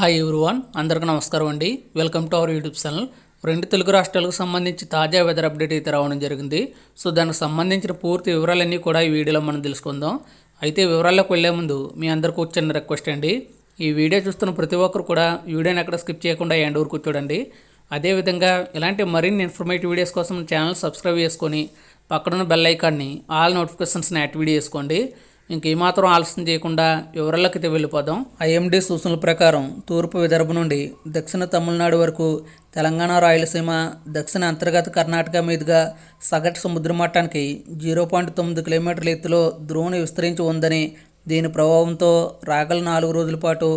Hi everyone అందరికీ నమస్కారం అండి. Welcome to our YouTube channel రెండు తెలుగు రాష్ట్రాలకు సంబంధించి తాజా వెదర్ అప్డేట్ అయితే రావడం జరిగింది. సో దానికి సంబంధించిన పూర్తి వివరాలన్నీ కూడా ఈ వీడియోలో మనం తెలుసుకుందాం. అయితే వివరాల్లోకి వెళ్ళే ముందు మీ అందరికీ వచ్చిన రిక్వెస్ట్ అండి. ఈ వీడియో చూస్తున్న ప్రతి ఒక్కరు కూడా వీడియోని ఎక్కడ స్కిప్ చేయకుండా ఎండ్ వరకు చూడండి. అదేవిధంగా ఇలాంటి మరిన్ని ఇన్ఫర్మేటివ్ వీడియోస్ కోసం ఛానల్ సబ్స్క్రైబ్ చేసుకొని పక్కనున్న బెల్ ఐకాన్ని ఆల్ నోటిఫికేషన్స్ని యాక్టివేట్ చేసుకోండి. ఇంకేమాత్రం ఆలస్యం చేయకుండా వివరాల్లోకి అయితే వెళ్ళిపోదాం. ఐఎండీ సూచనల ప్రకారం తూర్పు విదర్భ నుండి దక్షిణ తమిళనాడు వరకు తెలంగాణ రాయలసీమ దక్షిణ అంతర్గత కర్ణాటక మీదుగా సగటు సముద్ర మట్టానికి జీరో పాయింట్ తొమ్మిది కిలోమీటర్ల ఎత్తులో ద్రోణి విస్తరించి ఉందని దీని ప్రభావంతో రాగల నాలుగు రోజుల పాటు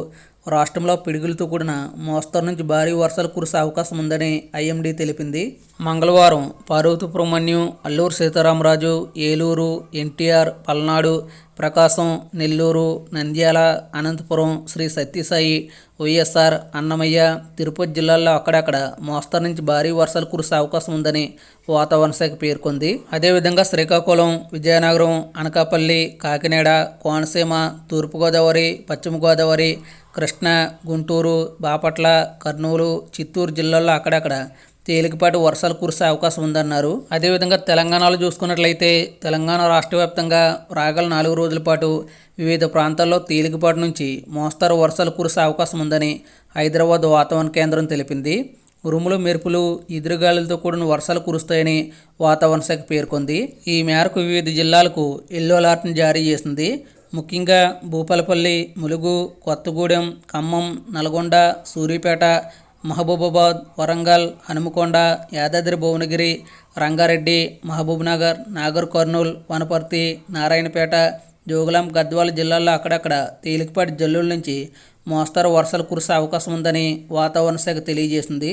రాష్ట్రంలో పిడుగులతో కూడిన మోస్తరు నుంచి భారీ వర్షాలు కురిసే అవకాశం ఉందని ఐఎండీ తెలిపింది. మంగళవారం పార్వతీపురమణ్యం అల్లూరు సీతారామరాజు ఏలూరు ఎన్టీఆర్ పల్నాడు ప్రకాశం నెల్లూరు నంద్యాల అనంతపురం శ్రీ సత్యసాయి వైఎస్ఆర్ అన్నమయ్య తిరుపతి జిల్లాల్లో అక్కడక్కడ మోస్తరు నుంచి భారీ వర్షాలు కురిసే అవకాశం ఉందని వాతావరణ శాఖ పేర్కొంది. అదేవిధంగా శ్రీకాకుళం విజయనగరం అనకాపల్లి కాకినాడ కోనసీమ తూర్పుగోదావరి పశ్చిమ గోదావరి కృష్ణా గుంటూరు బాపట్ల కర్నూలు చిత్తూరు జిల్లాల్లో అక్కడక్కడ తేలికపాటి వర్షాలు కురిసే అవకాశం ఉందన్నారు. అదేవిధంగా తెలంగాణలో చూసుకున్నట్లయితే తెలంగాణ రాష్ట్ర వ్యాప్తంగా రాగల నాలుగు రోజుల పాటు వివిధ ప్రాంతాల్లో తేలికపాటి నుంచి మోస్తరు వర్షాలు కురిసే అవకాశం ఉందని హైదరాబాద్ వాతావరణ కేంద్రం తెలిపింది. ఉరుములు మెరుపులు ఎదురుగాలులతో కూడిన వర్షాలు కురుస్తాయని వాతావరణ శాఖ పేర్కొంది. ఈ మేరకు వివిధ జిల్లాలకు ఎల్లో అలర్ట్ని జారీ చేసింది. ముఖ్యంగా భూపాలపల్లి ములుగు కొత్తగూడెం ఖమ్మం నల్గొండ సూర్యాపేట మహబూబాబాద్ వరంగల్ హనుమకొండ యాదాద్రి భువనగిరి రంగారెడ్డి మహబూబ్నగర్ నాగర్ కర్నూల్ వనపర్తి నారాయణపేట జోగులాం గద్వాల జిల్లాల్లో అక్కడక్కడ తేలికపాటి జల్లుల నుంచి మోస్తరు వర్షాలు కురిసే అవకాశం ఉందని వాతావరణ శాఖ తెలియజేసింది.